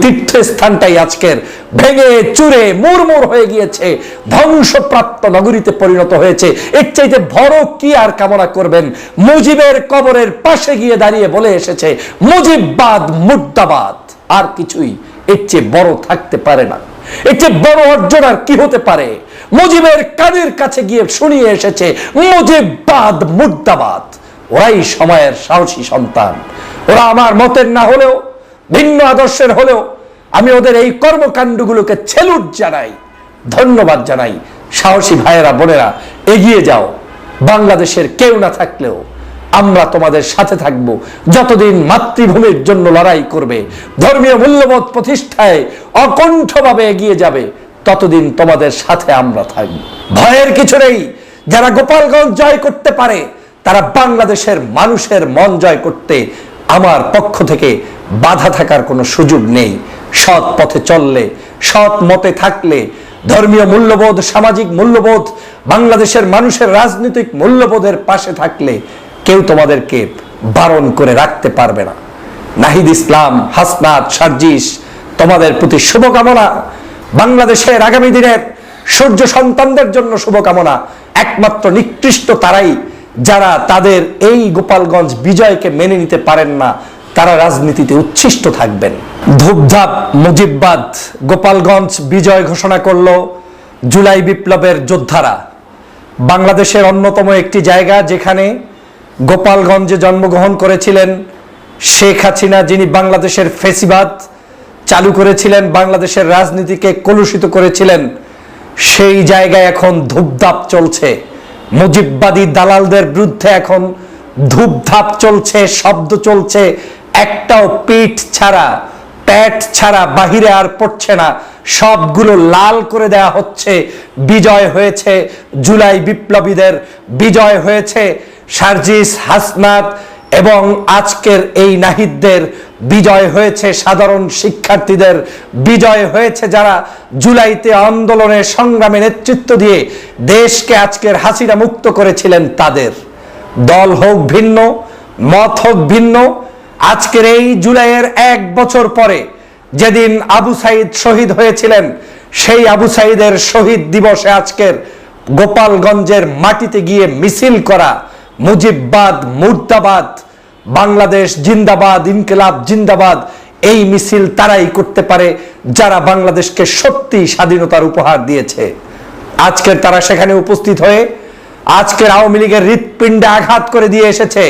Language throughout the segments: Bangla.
তীর্থস্থানটাই আজকের ভেঙে চুরে মুরমুর হয়ে গিয়েছে, ধ্বংসপ্রাপ্ত নগরীতে পরিণত হয়েছে। এর চাইতে বড় কি আর কামনা করবেন? মুজিবের কবরের পাশে গিয়ে দাঁড়িয়ে বলে এসেছে, মুজিববাদ মুর্দাবাদ। আর কিছুই এর চেয়ে বড় থাকতে পারে না। এর চেয়ে বড় অর্জন আর কি হতে পারে? মুজিবের কানের কাছে গিয়ে শুনিয়ে এসেছে, মুজিববাদ মুর্দাবাদ। ওরাই সময়ের সাহসী সন্তান। ওরা আমার মতের না হলেও ভিন্ন আদর্শের হলেও আমি ওদের এই কর্মকাণ্ডগুলোকে ছেলুট জানাই, ধন্যবাদ জানাই। সাহসী ভাইয়েরা, বোনেরা, এগিয়ে যাও। বাংলাদেশের কেউ না থাকলেও আমরা তোমাদের সাথে থাকব। যতদিন মাতৃভূমির জন্য লড়াই করবে, ধর্মীয় মূল্যবোধ প্রতিষ্ঠায় অকণ্ঠভাবে এগিয়ে যাবে, ততদিন তোমাদের সাথে আমরা থাকব। ভয়ের কিছু নেই। যারা গোপালগঞ্জ জয় করতে পারে, তারা বাংলাদেশের মানুষের মন জয় করতে আমার পক্ষ থেকে বাধা থাকার কোনো সুযোগ নেই। সৎ পথে চললে, সৎ মতে থাকলে, ধর্মীয় মূল্যবোধ, সামাজিক মূল্যবোধ, বাংলাদেশের মানুষের রাজনৈতিক মূল্যবোধের পাশে থাকলে কেউ তোমাদেরকে বারণ করে রাখতে পারবে না। নাহিদ ইসলাম, হাসনাত, সার্জিস, তোমাদের প্রতি শুভকামনা। বাংলাদেশের আগামী দিনের সূর্য সন্তানদের জন্য শুভকামনা। একমাত্র নিকৃষ্ট তারাই, যারা তাদের এই গোপালগঞ্জ বিজয়কে মেনে নিতে পারেন না। তারা রাজনীতিতে উচ্ছিষ্ট থাকবেন। ধূপধাপ, মুজিববাদ, গোপালগঞ্জ বিজয় ঘোষণা করল জুলাই বিপ্লবের যোদ্ধারা। বাংলাদেশের অন্যতম একটি জায়গা যেখানে গোপালগঞ্জে জন্মগ্রহণ করেছিলেন শেখ হাসিনা, যিনি বাংলাদেশের ফেসিবাদ চালু করেছিলেন, বাংলাদেশের রাজনীতিকে কলুষিত করেছিলেন। সেই জায়গায় এখন ধূপধাপ চলছে। মুজিববাদী দালালদের বিরুদ্ধে এখন ধূপধাপ চলছে, শব্দ চলছে। একটাও পিঠ ছাড়া প্যাট ছাড়া বাহিরে আর পড়ছে না। সবগুলো লাল করে দেয়া হচ্ছে। বিজয় হয়েছে জুলাই বিপ্লবীদের। বিজয় হয়েছে সার্জিস হাসনাত এবং আজকের এই নাহিদদের। বিজয় হয়েছে সাধারণ শিক্ষার্থীদের। বিজয় হয়েছে যারা জুলাইতে আন্দোলনের সংগ্রামে নেতৃত্ব দিয়ে দেশকে আজকের হাসিনা মুক্ত করেছিলেন তাদের। দল হোক ভিন্ন, মত হোক ভিন্ন আজকের এই জুলাইয়ের এক বছর পরে যেদিন আবু সাইদ শহীদ হয়েছিলেন, সেই আবু সাইদের শহীদ দিবসে আজকের গোপালগঞ্জের মাটিতে গিয়ে মিছিল করা মুজিববাদ, মুর্দাবাদ, বাংলাদেশ জিন্দাবাদ, ইনকিলাব জিন্দাবাদ, এই মিছিল তারাই করতে পারে যারা বাংলাদেশকে সত্যি স্বাধীনতার উপহার দিয়েছে। আজকের তারা সেখানে উপস্থিত হয়ে আজকের আওয়ামী লীগের হৃৎপিণ্ডে আঘাত করে দিয়ে এসেছে।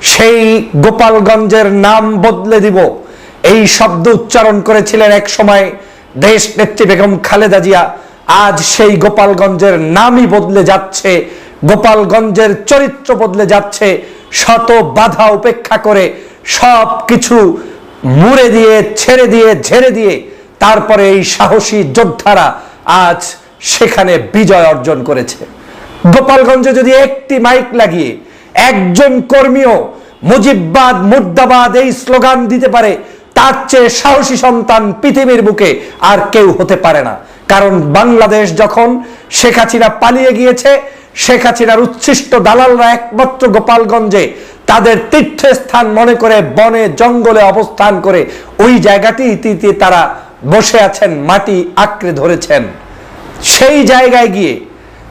সেই গোপালগঞ্জের নাম বদলে দিব। এই শব্দ উচ্চারণ করেছিলেন এক সময় দেশ নেত্রী বেগম খালেদা জিয়া। আজ সেই গোপালগঞ্জের নামই বদলে যাচ্ছে, গোপালগঞ্জের চরিত্র বদলে যাচ্ছে। শত বাধা উপেক্ষা করে সব কিছু মুড়ে দিয়ে, ছেড়ে দিয়ে, ঝেড়ে দিয়ে তারপরে এই সাহসী যোদ্ধারা আজ সেখানে বিজয় অর্জন করেছে। গোপালগঞ্জে যদি একটি মাইক লাগিয়ে একজন কর্মীও মুজিববাদ, মুর্দাবাদ এই স্লোগান দিতে পারে, তার চেয়ে সাহসী সন্তান পৃথিবীর বুকে আর কেউ হতে পারে না। কারণ বাংলাদেশ যখন শেখ হাসিনা পালিয়ে গিয়েছে, শেখ হাসিনার উচ্ছিষ্ট দালালরা একমাত্র গোপালগঞ্জে তাদের তীর্থস্থান মনে করে বনে জঙ্গলে অবস্থান করে ওই জায়গাটি ইতিতে তারা বসে আছেন, মাটি আঁকড়ে ধরেছেন। সেই জায়গায় গিয়ে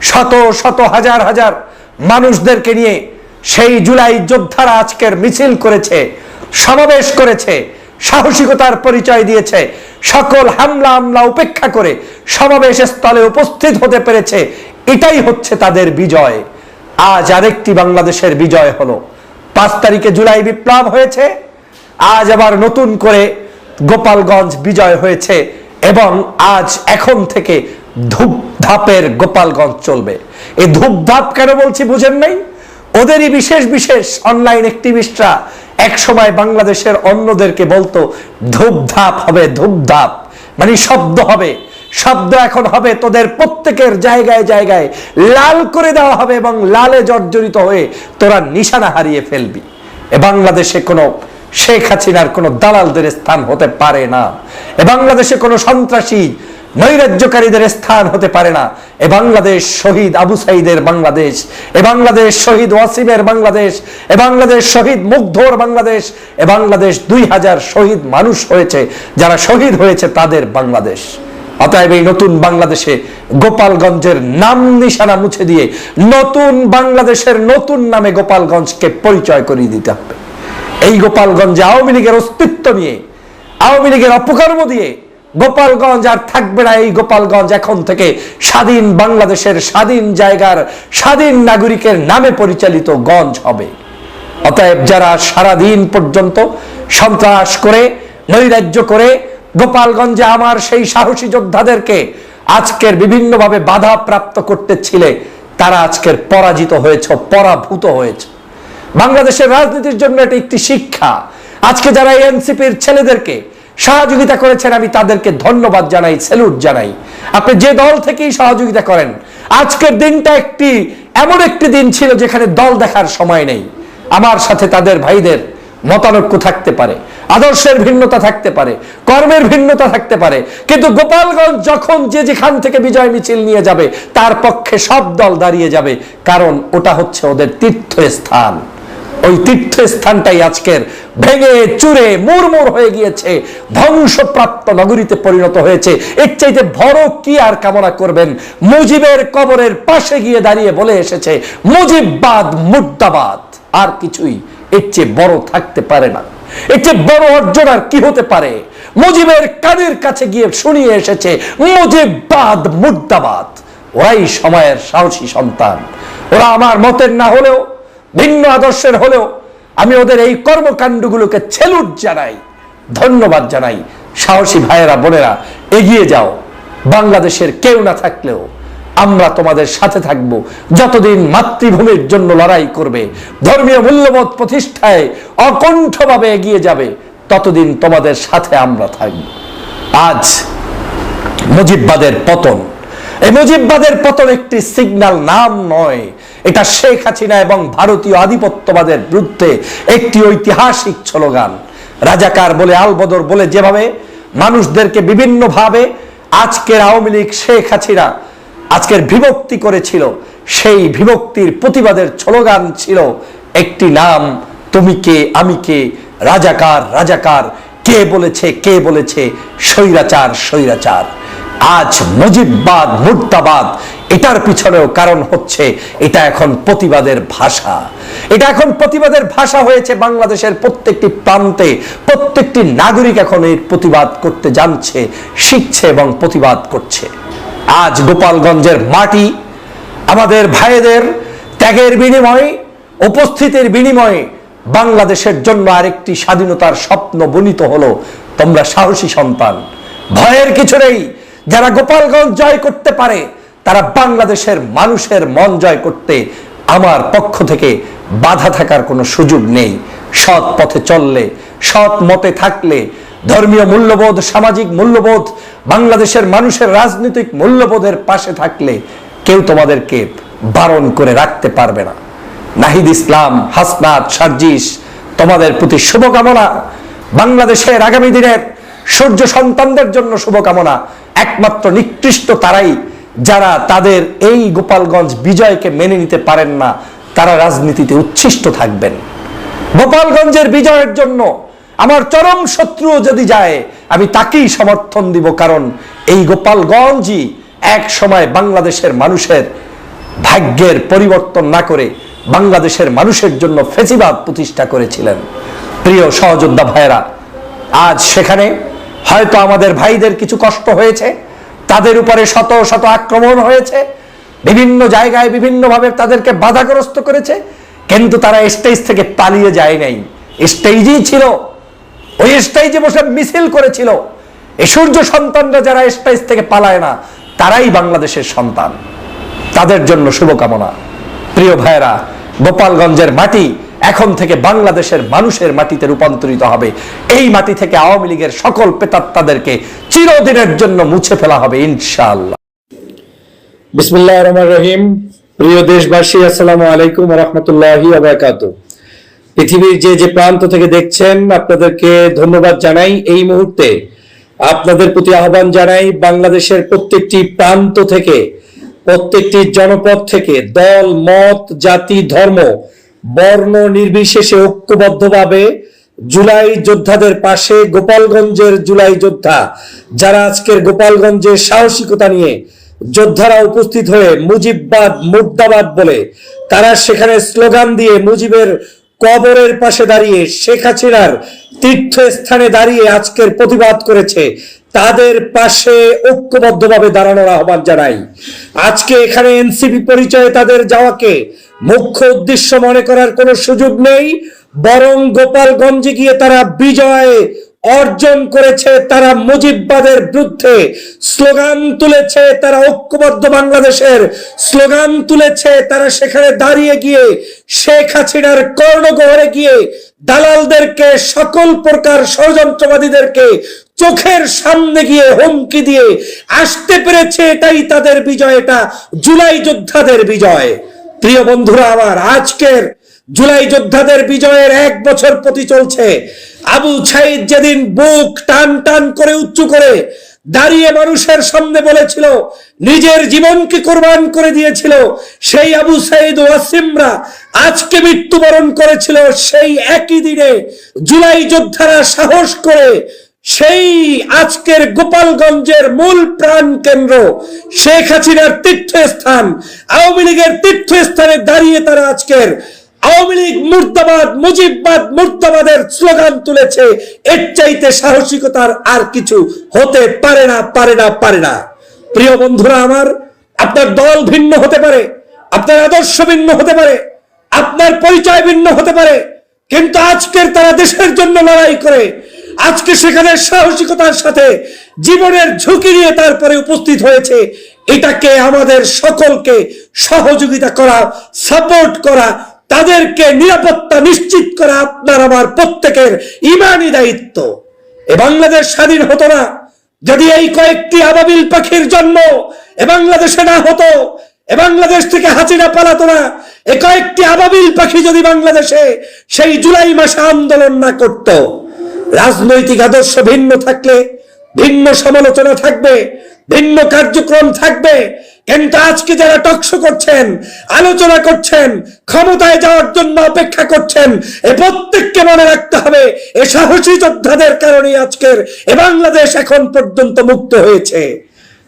শত শত, হাজার হাজার মানুষদেরকে নিয়ে সেই জুলাই যোদ্ধারা আজকের মিছিল করেছে, সমাবেশ করেছে, সাহসিকতার পরিচয় দিয়েছে, সকল হামলা হামলা উপেক্ষা করে সমাবেশ স্থলে উপস্থিত হতে পেরেছে। এটাই হচ্ছে তাদের বিজয়। আজ আরেকটি বাংলাদেশের বিজয় হলো। পাঁচ তারিখে জুলাই বিপ্লব হয়েছে, আজ আবার নতুন করে গোপালগঞ্জ বিজয় হয়েছে এবং আজ এখন থেকে ধূপধাপের গোপালগঞ্জ চলবে। এই ধূপধাপ কেন বলছি বুঝেন নাই? ওদেরই বিশেষ বিশেষ অনলাইন অ্যাক্টিভিস্টরা এক সময় বাংলাদেশের অন্যদেরকে বলতো, ধূপধাপ হবে, ধূপধাপ। মানে শব্দ হবে। শব্দ এখন হবে তোদের প্রত্যেকের জায়গায় জায়গায় লাল করে দেওয়া হবে এবং লালে জর্জরিত হয়ে তোরা নিশানা হারিয়ে ফেলবি। এ বাংলাদেশে কোনো শেখ হাসিনার কোনো দালালদের স্থান হতে পারে না। এ বাংলাদেশে কোনো সন্ত্রাসী নৈরাজ্যকারীদের স্থান হতে পারে না। এ বাংলাদেশ শহীদ আবু সাইদের বাংলাদেশ, এ বাংলাদেশ শহীদ ওয়াসিমের বাংলাদেশ, এ বাংলাদেশ শহীদ মুগ্ধর বাংলাদেশ, এ বাংলাদেশ দুই হাজার শহীদ মানুষ হয়েছে, যারা শহীদ হয়েছে তাদের বাংলাদেশ। অতএব এই নতুন বাংলাদেশে গোপালগঞ্জের নাম নিশানা মুছে দিয়ে নতুন বাংলাদেশের নতুন নামে গোপালগঞ্জকে পরিচয় করিয়ে দিতে হবে। এই গোপালগঞ্জে আওয়ামী লীগের অস্তিত্ব নিয়ে, আওয়ামী লীগের অপকর্ম দিয়ে গোপালগঞ্জ আর থাকবে না এই গোপালগঞ্জ এখন থেকে স্বাধীন বাংলাদেশের স্বাধীন জায়গার স্বাধীন নাগরিকের নামে পরিচালিত গঞ্জ হবে। অতএব যারা সারাদিন পর্যন্ত সন্ত্রাস করে, নৈরাজ্য করে, গোপালগঞ্জে আমার সেই সাহসী যোদ্ধাদেরকে আজকের বিভিন্নভাবে বাধা প্রাপ্ত করতে ছিলে তারা আজকের পরাজিত হয়েছে, পরাভূত হয়েছে। বাংলাদেশের রাজনীতির জন্য এটি একটি শিক্ষা। আজকে যারা এনসিপির ছেলেদেরকে সহযোগিতা করেছেন, আমি তাদেরকে ধন্যবাদ জানাই স্যালুট জানাই। আপনি যে দল থেকেই সহযোগিতা করেন, আজকের দিনটা একটি, এমন একটি দিন ছিল যেখানে দল দেখার সময় নেই। আমার সাথে তাদের ভাইদের মতানৈক্য থাকতে পারে, আদর্শের ভিন্নতা থাকতে পারে, কর্মের ভিন্নতা থাকতে পারে, কিন্তু গোপালগঞ্জ যখন যে যেখান থেকে বিজয় মিছিল নিয়ে যাবে, তার পক্ষে সব দল দাঁড়িয়ে যাবে, কারণ ওটা হচ্ছে ওদের তীর্থস্থান। ওই তীর্থস্থানটাই আজকের ভেঙে চুরে মুরমুর হয়ে গিয়েছে, ধ্বংসপ্রাপ্ত নগরীতে পরিণত হয়েছে। এর চাইতে বড় কি আর কামনা করবেন? মুজিবের কবরের পাশে গিয়ে দাঁড়িয়ে বলে এসেছে, মুজিববাদ মুদ্দাবাদ আর কিছুই এর চেয়ে বড় থাকতে পারে না। এর চেয়ে বড় অর্জন আর কি হতে পারে? মুজিবের কানের কাছে গিয়ে শুনিয়ে এসেছে, মুজিববাদ মুদ্দাবাদ ওরাই সময়ের সাহসী সন্তান। ওরা আমার মতের না হলেও ভিন্ন আদর্শের হলেও আমি ওদের এই কর্মকাণ্ডগুলোকে ছেলুট জানাই, ধন্যবাদ জানাই। সাহসী ভাইয়েরা, বোনেরা, এগিয়ে যাও। বাংলাদেশের কেউ না থাকলেও আমরা তোমাদের সাথে থাকব। যতদিন মাতৃভূমির জন্য লড়াই করবে, ধর্মীয় মূল্যবোধ প্রতিষ্ঠায় অকণ্ঠভাবে এগিয়ে যাবে, ততদিন তোমাদের সাথে আমরা থাকব। আজ মুজিববাদের পতন। এই মুজিববাদের পতন একটি সিগন্যাল নাম নয় এটা শেখ হাসিনা এবং ভারতীয় আধিপত্যবাদের বিরুদ্ধে একটি ঐতিহাসিক স্লোগান। রাজাকার বলে আলবদর বলে যেভাবে মানুষদেরকে বিভিন্নভাবে আজকের আওয়ামী লীগ শেখ হাসিনা আজকের বিভক্তি করেছিল, সেই বিভক্তির প্রতিবাদের স্লোগান ছিল একটি নাম, তুমি কে, আমি কে? রাজাকার রাজাকার। কে বলেছে কে বলেছে? স্বৈরাচার স্বৈরাচার। আজ মুজিববাদ মুর্দাবাদ এটার পিছনেও কারণ হচ্ছে এটা এখন প্রতিবাদের ভাষা। এটা এখন প্রতিবাদের ভাষা হয়েছে বাংলাদেশের প্রত্যেকটি প্রান্তে, প্রত্যেকটি নাগরিক এখন এর প্রতিবাদ করতে জানছে, শিখছে এবং প্রতিবাদ করছে। আজ গোপালগঞ্জের মাটি আমাদের ভাইদের ত্যাগের বিনিময়ে, উপস্থিতির বিনিময়ে বাংলাদেশের জন্য আরেকটি স্বাধীনতার স্বপ্ন বনিত হলো। তোমরা সাহসী সন্তান। ভয়ের কিছু নেই। যারা গোপালগঞ্জ জয় করতে পারে তারা বাংলাদেশের মানুষের মন জয় করতে আমার পক্ষ থেকে বাধা থাকার কোনো সুযোগ নেই। সৎ পথে চললে, সৎ মতে থাকলে, ধর্মীয় মূল্যবোধ, সামাজিক মূল্যবোধ, বাংলাদেশের মানুষের রাজনৈতিক মূল্যবোধের পাশে থাকলে কেউ তোমাদেরকে বারণ করে রাখতে পারবে না। নাহিদ ইসলাম, হাসনাত, সার্জিস, তোমাদের প্রতি শুভকামনা। বাংলাদেশের আগামী দিনের সূর্য সন্তানদের জন্য শুভকামনা। একমাত্র নিকৃষ্ট তারাই যারা তাদের এই গোপালগঞ্জ বিজয়কে মেনে নিতে পারেন না, তারা রাজনীতিতে উচ্ছিষ্ট থাকবেন। গোপালগঞ্জের বিজয়ের জন্য আমার চরম শত্রুও যদি যায়, আমি তাকেই সমর্থন দিব কারণ এই গোপালগঞ্জই এক সময় বাংলাদেশের মানুষের ভাগ্যের পরিবর্তন না করে বাংলাদেশের মানুষের জন্য ফেসিবাদ প্রতিষ্ঠা করেছিলেন। প্রিয় সহযোদ্ধা ভাইয়েরা, আজ সেখানে হয়তো আমাদের ভাইদের কিছু কষ্ট হয়েছে তাদের উপরে শত শত আক্রমণ হয়েছে, বিভিন্ন জায়গায় বিভিন্নভাবে তাদেরকে বাধাগ্রস্ত করেছে, কিন্তু তারা স্টেজ থেকে পালিয়ে যায় নাই। স্টেজই ছিল। ওই স্টেজে বসে মিছিল করেছিল। এই সূর্য সন্তানরা যারা স্টেজ থেকে পালায় না, তারাই বাংলাদেশের সন্তান। তাদের জন্য শুভকামনা। প্রিয় ভাইয়েরা, গোপালগঞ্জের মাটি এখন থেকে বাংলাদেশের মানুষের মাটিতে রূপান্তরিত হবে। এই মাটি থেকে আওয়ামী লীগের সকল পেতাত্তাদেরকে চিরদিনের জন্য মুছে ফেলা হবে, ইনশাআল্লাহ। বিসমুল্লাহ রহমান রহিম। প্রিয় দেশবাসী, আসসালামু আলাইকুম পৃথিবীর যে যে প্রান্ত থেকে দেখছেন, আপনাদেরকে ধন্যবাদ জানাই। এই মুহূর্তে আপনাদের প্রতি আহ্বান জানাই, বাংলাদেশের প্রত্যেকটি প্রান্ত থেকে, প্রত্যেকটি জনপদ থেকে দল, মত, জাতি, ধর্ম বর্ণ নির্বিশেষে ঐক্যবদ্ধভাবে জুলাই যোদ্ধাদের পাশে গোপালগঞ্জের জুলাই যোদ্ধা, যারা আজকের গোপালগঞ্জের সাহসিকতা নিয়ে যোদ্ধারা উপস্থিত হয়ে মুজিববাদ, মুর্দাবাদ বলে তারা সেখানে স্লোগান দিয়ে মুজিবের কবরের পাশে দাঁড়িয়ে শেখ হাসিনার তীর্থস্থানে দাঁড়িয়ে আজকের প্রতিবাদ করেছে। তাদের পাশে ঐক্যবদ্ধভাবে দাঁড়ানোর আহ্বান জানাই। আজকে এখানে এনসিপি পরিচয়ে তাদের যাওয়াকে মুখ্য উদ্দেশ্য মনে করার কোনো সুযোগ নেই, বরং গোপালগঞ্জে গিয়ে তারা বিজয় অর্জন করেছে, তারা মুজিববাদের বিরুদ্ধে স্লোগান তুলেছে, তারা ঐক্যবদ্ধ বাংলাদেশের স্লোগান তুলেছে, তারা সেখানে দাঁড়িয়ে গিয়ে শেখ হাসিনার কর্ণগহরে গিয়ে দালালদেরকে সকল প্রকার ষড়যন্ত্রবাদীদেরকে চোখের সামনে গিয়ে হুমকি দিয়ে আসতে পেরেছে এটাই তাদের বিজয় এটা জুলাই যোদ্ধাদের বিজয়। প্রিয় বন্ধুরা আমার আজকের জুলাই যোদ্ধাদের বিজয়ের এক বছর প্রতি চলছে। আবু ছাইদ যেদিন বুক টান টান করে উঁচু করে দাঁড়িয়ে মানুষের সামনে বলেছিল, নিজের জীবনকে কোরবান করে দিয়েছিল সেই আবু সাইদ ওয়াসিমরা আজকে মৃত্যুবরণ করেছিল সেই একই দিনে। জুলাই যোদ্ধারা সাহস করে সেই আজকের গোপালগঞ্জের মূল প্রাণ কেন্দ্র শেখ হাসিনার তীর্থস্থান। আওয়ামী লীগের তীর্থস্থানে দাঁড়িয়ে তারা আজকের আওয়ামী লীগ মুর্দাবাদ, মুজিববাদ, মুর্দাবাদের স্লোগান তুলেছে, এর চাইতে সাহসিকতার আর কিছু হতে পারে না পারে না পারে না। প্রিয় বন্ধুরা আমার, আপনার দল ভিন্ন হতে পারে, আপনার আদর্শ ভিন্ন হতে পারে, আপনার পরিচয় ভিন্ন হতে পারে, কিন্তু আজকের তারা দেশের জন্য লড়াই করে আজকে সেখানে সাহসিকতার সাথে জীবনের ঝুঁকি নিয়ে তারপরে উপস্থিত হয়েছে। এটাকে আমাদের সকলকে সহযোগিতা করা, সাপোর্ট করা, তাদেরকে নিরাপত্তা নিশ্চিত করা আপনার আমার প্রত্যেকের ইমানি দায়িত্ব। এ বাংলাদেশ স্বাধীন হতো না। যদি এই কয়েকটি আবাবিল পাখির জন্ম এ বাংলাদেশে না হতো, এ বাংলাদেশ থেকে হাসিনা পালাতো না, এ কয়েকটি আবাবিল পাখি যদি বাংলাদেশে সেই জুলাই মাসে আন্দোলন না করত। রাজনৈতিক আদর্শ ভিন্ন থাকলে, ভিন্ন সমালোচনা থাকবে, ভিন্ন কার্যক্রম থাকবে। কিন্তু আজকে যারা টকশো করছেন, আলোচনা করছেন, ক্ষমতায় যাওয়ার জন্য অপেক্ষা করছেন, এ প্রত্যেককে মনে রাখতে হবে, এ সাহসী যোদ্ধাদের কারণে আজকের, এ বাংলাদেশ এখন পর্যন্ত মুক্ত হয়েছে।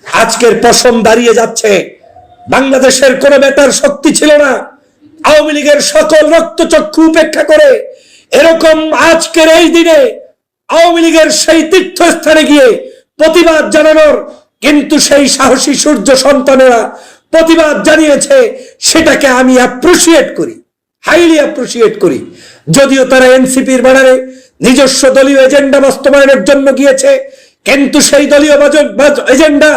আজকের পশম দাঁড়িয়ে যাচ্ছে। বাংলাদেশের কোনো বেটার শক্তি ছিল না। আওয়ামী লীগের সকল রক্তচক্ষু উপেক্ষা করে, এরকম আজকের এই দিনে আওয়ামী লীগের সেই তীর্থস্থানে গিয়ে প্রতিবাদ জানানোর কিন্তু সেই সাহসী সূর্য সন্তানেরা প্রতিবাদ জানিয়েছে, সেটাকে আমি অ্যাপ্রিসিয়েট করি হাইলি অ্যাপ্রিসিয়েট করি। যদিও তারা এনসিপির ব্যানারে নিজস্ব দলীয় এজেন্ডা বাস্তবায়নের জন্য গিয়েছে, কিন্তু সেই দলীয় এজেন্ডা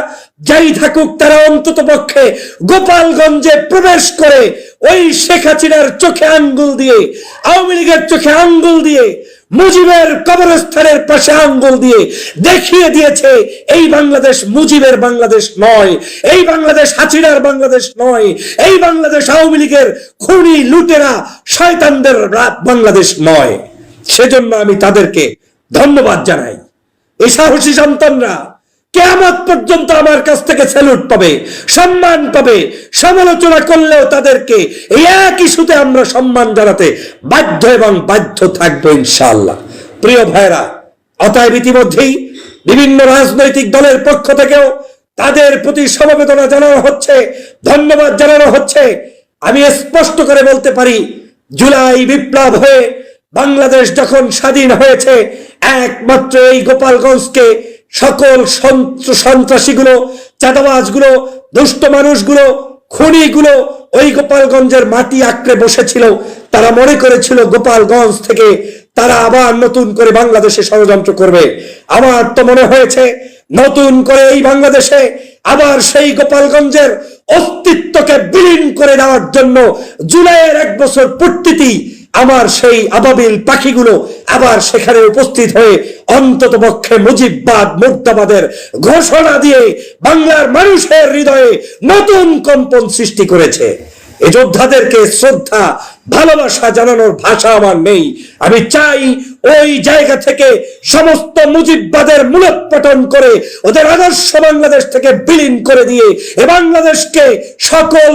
যাই থাকুক, তারা অন্তত পক্ষে গোপালগঞ্জে প্রবেশ করে ওই শেখ হাসিনার চোখে আঙ্গুল দিয়ে, আওয়ামী লীগের চোখে আঙ্গুল দিয়ে মুজিবের কবরস্থানের পাশে আঙ্গুল দিয়ে দেখিয়ে দিয়েছে, এই বাংলাদেশ মুজিবের বাংলাদেশ নয়, এই বাংলাদেশ হাসিনার বাংলাদেশ নয়, এই বাংলাদেশ আওয়ামী লীগের খুনি লুটেরা শয়তানদের বাংলাদেশ নয়। সেজন্য আমি তাদেরকে ধন্যবাদ জানাই। এই সাহসী সন্তানরা কেয়ামত পর্যন্ত আমার কাছ থেকে স্যালুট পাবে, সম্মান পাবে, সমালোচনা করলেও তাদেরকে এই এক ইস্যুতে আমরা সম্মান জানাতে বাধ্য এবং বাধ্য থাকব ইনশাআল্লাহ। প্রিয় ভাইরা অতএব ইতিমধ্যেই বিভিন্ন রাজনৈতিক দলের পক্ষ থেকেও তাদের প্রতি সমবেদনা জানানো হচ্ছে, ধন্যবাদ জানানো হচ্ছে। আমি স্পষ্ট করে বলতে পারি, জুলাই বিপ্লব হয়ে বাংলাদেশ যখন স্বাধীন হয়েছে, একমাত্র এই গোপালগঞ্জকে সকল সন্ত্র- সন্ত্রাসীগুলো, চাঁদাবাজগুলো, দুষ্ট মানুষগুলো, খুনিগুলো ওই গোপালগঞ্জের মাটি আঁকড়ে বসেছিল। তারা মনে করেছিল গোপালগঞ্জ থেকে তারা আবার নতুন করে বাংলাদেশে ষড়যন্ত্র করবে। আমার তো মনে হয়েছে নতুন করে এই বাংলাদেশে আবার সেই গোপালগঞ্জের অস্তিত্বকে বিলীন করে দেওয়ার জন্য জুলাইয়ের এক বছর পূর্তিটি আমার সেই আবাবিল পাখিগুলো আবার সেখানে উপস্থিত হয়ে অন্তত পক্ষে মুজিববাদ, মুর্দাবাদের ঘোষণা দিয়ে বাংলার মানুষের হৃদয়ে নতুন কম্পন সৃষ্টি করেছে। এই যোদ্ধাদেরকে শ্রদ্ধা, ভালোবাসা জানানোর ভাষা আমার নেই। আমি চাই ওই জায়গা থেকে সমস্ত মুজিববাদের মূলোৎপাটন করে ওদের আদর্শ বাংলাদেশ থেকে বিলীন করে দিয়ে এ বাংলাদেশকে সকল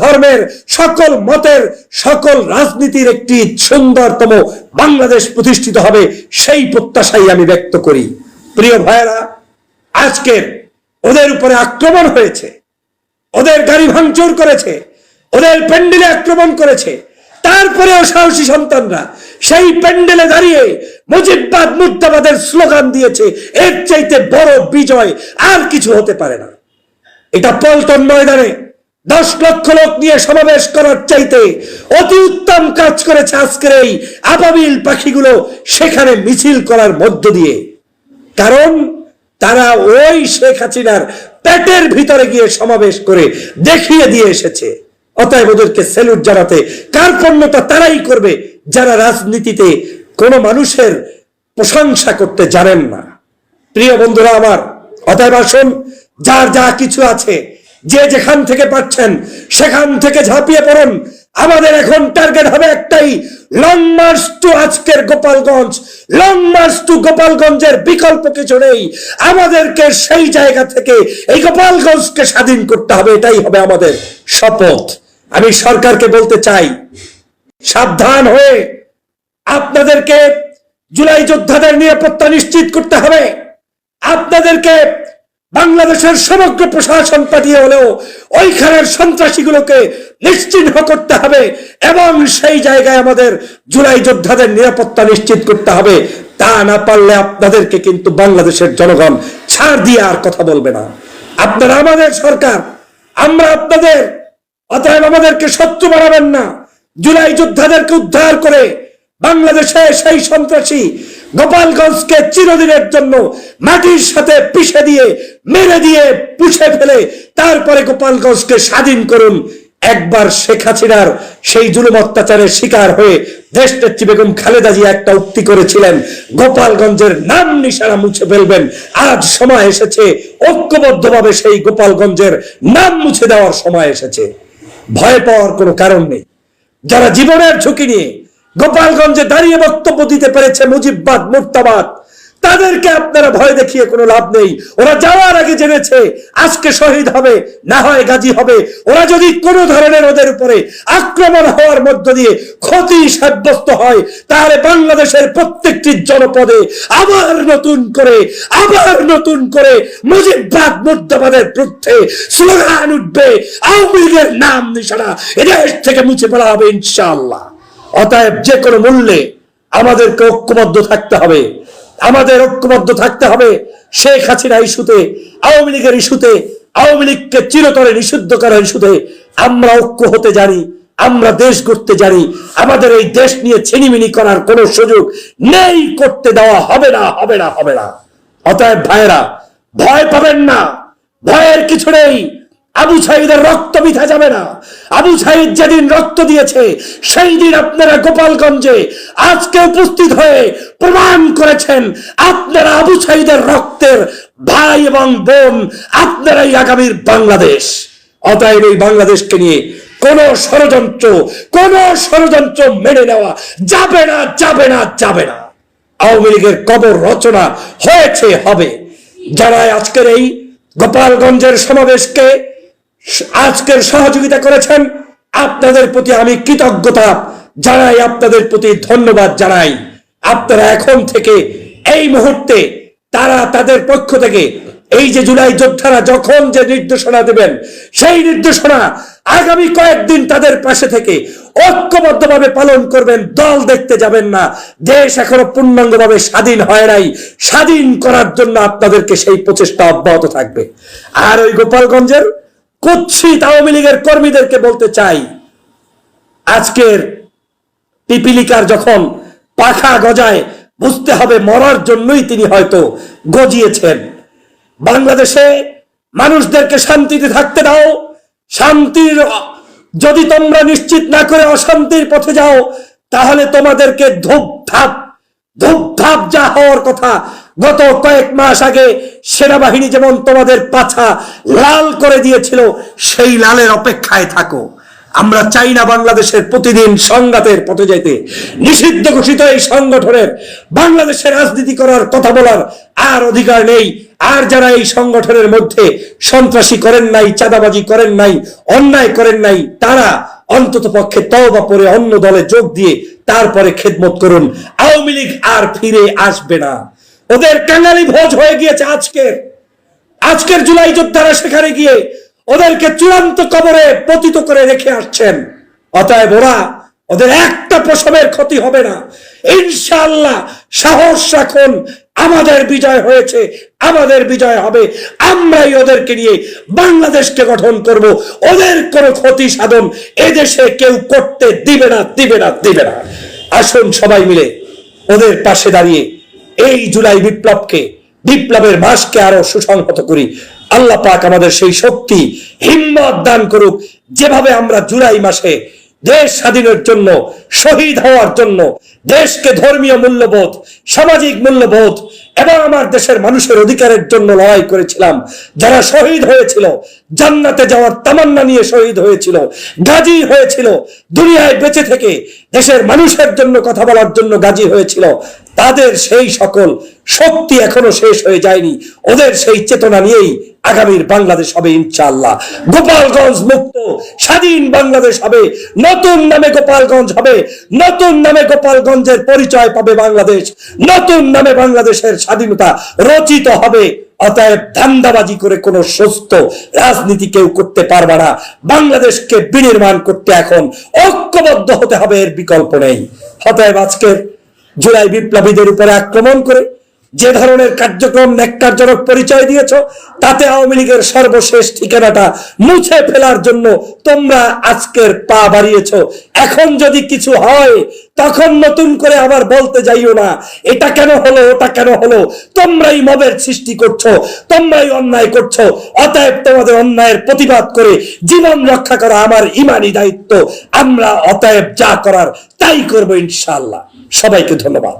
ধর্মের, সকল মতের, সকল রাজনীতির একটি সুন্দরতম বাংলাদেশ প্রতিষ্ঠিত হবে সেই প্রত্যাশাই আমি ব্যক্ত করি। প্রিয় ভাইয়েরা, আজকের ওদের উপরে আক্রমণ হয়েছে, ওদের গাড়ি ভাঙচুর করেছে ওদের প্যান্ডেলে আক্রমণ করেছে। তারপরেও সাহসী সন্তানরা সেই প্যান্ডেলে দাঁড়িয়ে মুজিববাদ মুদ্দাবাদের স্লোগান দিয়েছে, এর চাইতে বড় বিজয় আর কিছু হতে পারে না। এটা পল্টন ময়দানে দশ লক্ষ লোক নিয়ে সমাবেশ করার চাইতে অতি উত্তম কাজ করেছে আজকের এই আবাবিল পাখিগুলো সেখানে মিছিল করার মধ্য দিয়ে। কারণ তারা ওই শেখ হাসিনার পেটের ভিতরে গিয়ে সমাবেশ করে দেখিয়ে দিয়ে এসেছে। অতএব ওদেরকে স্যালুট জানাতে কার্পণ্যতা তারাই করবে যারা রাজনীতিতে কোনো মানুষের প্রশংসা করতে জানেন না। প্রিয় বন্ধুরা আমার, অতএব আসুন, যার যা কিছু আছে, যে যেখান থেকে পাচ্ছেন, সেখান থেকে ঝাঁপিয়ে পড়ুন। আমাদের এখন টার্গেট হবে একটাই লং মার্চ টু আজকের গোপালগঞ্জ। লং মার্চ টু গোপালগঞ্জের বিকল্প কিছু নেই। আমাদেরকে সেই জায়গা থেকে এই গোপালগঞ্জকে স্বাধীন করতে হবে, এটাই হবে আমাদের শপথ। আমি সরকারকে বলতে চাই, সাবধান হয়ে আপনাদেরকে জুলাই যোদ্ধাদের নিরাপত্তা নিশ্চিত করতে হবে। আপনাদেরকে বাংলাদেশের সমগ্র প্রশাসন পাঠিয়ে হলেও ওইখানের সন্ত্রাসীগুলোকে নিশ্চিহ্ন করতে হবে এবং সেই জায়গায় আমাদের জুলাই যোদ্ধাদের নিরাপত্তা নিশ্চিত করতে হবে। তা না পারলে আপনাদেরকে কিন্তু বাংলাদেশের জনগণ ছাড় দিয়ে আর কথা বলবে না। আপনারা আমাদের সরকার, আমরা আপনাদের অতএব আমাদেরকে শত্রু বাড়াবেন না। জুলাই যোদ্ধাদেরকে উদ্ধার করে বাংলাদেশে সেই সন্ত্রাসী গোপালগঞ্জকে চিরদিনের জন্য মাটির সাথে পিষে দিয়ে, মেরে দিয়ে পুষে ফেলে, তারপরে গোপালগঞ্জকে স্বাধীন করুন। একবার শেখ হাসিনার সেই জুলুম অত্যাচারের শিকার হয়ে দেশ নেত্রী বেগম খালেদা জিয়া একটা উক্তি করেছিলেন, গোপালগঞ্জের নাম নিশানা মুছে ফেলবেন। আজ সময় এসেছে, ঐক্যবদ্ধভাবে সেই গোপালগঞ্জের নাম মুছে দেওয়ার সময় এসেছে। ভয় পাওয়ার কোনো কারণ নেই। যারা জীবনের ঝুঁকি নিয়ে গোপালগঞ্জে দাঁড়িয়ে বক্তব্য দিতে পেরেছে মুজিববাদ মুক্তাবাদ তাদেরকে আপনারা ভয় দেখিয়ে কোনো লাভ নেই। ওরা যাওয়ার আগে জেনেছে, আজকে শহীদ হবে, না হয় গাজী হবে। ওরা যদি কোনো ধরনের ওদের উপরে আক্রমণ হওয়ার মধ্য দিয়ে ক্ষতি সাব্যস্ত হয়, তাহলে বাংলাদেশের প্রত্যেকটি জনপদে আবার নতুন করে, আবার নতুন করে মুজিববাদ মুদ্দাবাদের বিরুদ্ধে স্লোগান উঠবে, আওয়ামী লীগের নাম নিশানা এদেশ থেকে মুছে ফেলা হবে ইনশাআল্লাহ। অতএব যে কোনো মূল্যে আমাদেরকে ঐক্যবদ্ধ থাকতে হবে। আমাদের ঐক্যবদ্ধ থাকতে হবে। শেখ হাসিনা ইস্যুতে, আওয়ামী লীগের ইস্যুতে, আওয়ামী লীগকে চিরতরে নিষিদ্ধ করার ইস্যুতে আমরা ঐক্য হতে জানি, আমরা দেশ করতে জানি। আমাদের এই দেশ নিয়ে ছিনিমিনি করার কোনো সুযোগ নেই, করতে দেওয়া হবে না হবে না হবে না। অতএব ভাইয়েরা, ভয় পাবেন না। ভয়ের কিছু নেই। আবু সাইদের রক্ত মিথা যাবে না। আবু সাইদ যেদিন রক্ত দিয়েছে, সেই দিন আপনারা গোপালগঞ্জে আজকে উপস্থিত হয়ে প্রমাণ করেছেন, আপনারা আবু সাইদের রক্তের ভাই এবং বোন, আপনারাই আগামীর বাংলাদেশ। অতএব এই বাংলাদেশকে নিয়ে কোন ষড়যন্ত্র কোন ষড়যন্ত্র মেনে নেওয়া যাবে না যাবে না যাবে না। আওয়ামী লীগের কবর রচনা হয়েছে, হবে। যারা আজকের এই গোপালগঞ্জের সমাবেশকে আজকের সহযোগিতা করেছেন আপনাদের প্রতি আমি কৃতজ্ঞতা জানাই, আপনাদের প্রতি ধন্যবাদ জানাই। আপনারা এখন থেকে এই মুহূর্তে তারা তাদের পক্ষ থেকে এই যে জুলাই যোদ্ধারা যখন যে নির্দেশনা দেবেন, সেই নির্দেশনা আগামী কয়েকদিন তাদের পাশে থেকে ঐক্যবদ্ধভাবে পালন করবেন, দল দেখতে যাবেন না। দেশ এখনও পূর্ণাঙ্গভাবে স্বাধীন হয় নাই। স্বাধীন করার জন্য আপনাদেরকে সেই প্রচেষ্টা অব্যাহত থাকবে। আর ওই গোপালগঞ্জের কুৎসিত আওয়ামী লীগের কর্মীদেরকে বলতে চাই, আজকের পিপিলিকার যখন পাখা গজায় বুঝতে হবে মরার জন্যই তিনি হয়তো গজিয়েছেন। বাংলাদেশে মানুষদেরকে শান্তিতে থাকতে দাও, শান্তির যদি তোমরা নিশ্চিত না করে অশান্তির পথে যাও, তাহলে তোমাদেরকে ধূপ ধাপ ধূপ ধাপ যা হওয়ার কথা গত কয়েক মাস আগে সেনাবাহিনী যেমন তোমাদের পাছা লাল করে দিয়েছিল, সেই লালের অপেক্ষায় থাকো। আমরা চাই না বাংলাদেশের প্রতিদিন সংঘাতের পথে যাইতে। নিষিদ্ধ ঘোষিত এই সংগঠনের বাংলাদেশের রাজনীতি করার কথা বলার আর অধিকার নেই। আর যারা এই সংগঠনের মধ্যে সন্ত্রাসী করেন নাই, চাঁদাবাজি করেন নাই, অন্যায় করেন নাই, তারা অন্তত পক্ষে তওবা পরে অন্য দলে যোগ দিয়ে তারপরে খেদমত করুন। আওয়ামী লীগ আর ফিরে আসবে না। ওদের কাঙালি ভোজ হয়ে গিয়েছে আজকের আজকের জুলাই যোদ্ধারা সেখানে গিয়ে ওদেরকে চূড়ান্ত কবরে পতিত করে রেখে আসছেন। অতএব ওরা ওদের একটা প্রসবের ক্ষতি হবে না। ইনশাআল্লাহ সাহস রাখুন, আমাদের বিজয় হয়েছে, আমাদের বিজয় হবে। আমরাই ওদেরকে নিয়ে বাংলাদেশকে গঠন করব। ওদের কোনো ক্ষতি সাধন এদেশে কেউ করতে দিবে না দিবে না দিবে না। আসুন সবাই মিলে ওদের পাশে দাঁড়িয়ে এই জুলাই বিপ্লবকে, বিপ্লবের মাসকে আরও সুসংহত করি। আল্লাহ পাক আমাদের সেই শক্তি, হিম্মত দান করুক, যেভাবে আমরা জুলাই মাসে দেশ স্বাধীনের জন্য, শহীদ হওয়ার জন্য, দেশকে ধর্মীয় মূল্যবোধ, সামাজিক মূল্যবোধ এবং আমার দেশের মানুষের অধিকারের জন্য লড়াই করেছিলাম। যারা শহীদ হয়েছিল, জান্নাতে যাওয়ার তামান্না নিয়ে শহীদ হয়েছিল, গাজী হয়েছিল, দুনিয়ায় বেঁচে থেকে দেশের মানুষের জন্য কথা বলার জন্য গাজী হয়েছিল, তাদের সেই সকল শক্তি এখনও শেষ হয়ে যায়নি। ওদের সেই চেতনা নিয়েই আগামীর বাংলাদেশ হবে ইনশাআল্লাহ। গোপালগঞ্জ মুক্ত, স্বাধীন বাংলাদেশ হবে। নতুন নামে গোপালগঞ্জ হবে। নতুন নামে গোপালগঞ্জের পরিচয় পাবে বাংলাদেশ। নতুন নামে বাংলাদেশের স্বাধীনতা রচিত হবে। অতএব ধান্দাবাজি করে কোনো সুস্থ রাজনীতি কেউ করতে পারবে না। বাংলাদেশকে বিনির্মাণ করতে এখন ঐক্যবদ্ধ হতে হবে, এর বিকল্প নেই। অতএব আজকের জুলাই বিপ্লবীদের উপরে আক্রমণ করে যে ধরনের কার্যক্রম ন্যাক্কারজনক পরিচয় দিয়েছ, তাতে আওয়ামী লীগের সর্বশেষ ঠিকানাটা মুছে ফেলার জন্য তোমরা আজকের পা বাড়িয়েছ। এখন যদি কিছু হয়, তখন নতুন করে আবার বলতে যাইও না, এটা কেন হলো, ওটা কেন হলো? তোমরাই মবের সৃষ্টি করছ, তোমরাই অন্যায় করছ, অতএব তোমাদের অন্যায়ের প্রতিবাদ করে জীবন রক্ষা করা আমার ইমানি দায়িত্ব, আমরা অতএব যা করার তাই করব ইনশাআল্লাহ। সবাইকে ধন্যবাদ।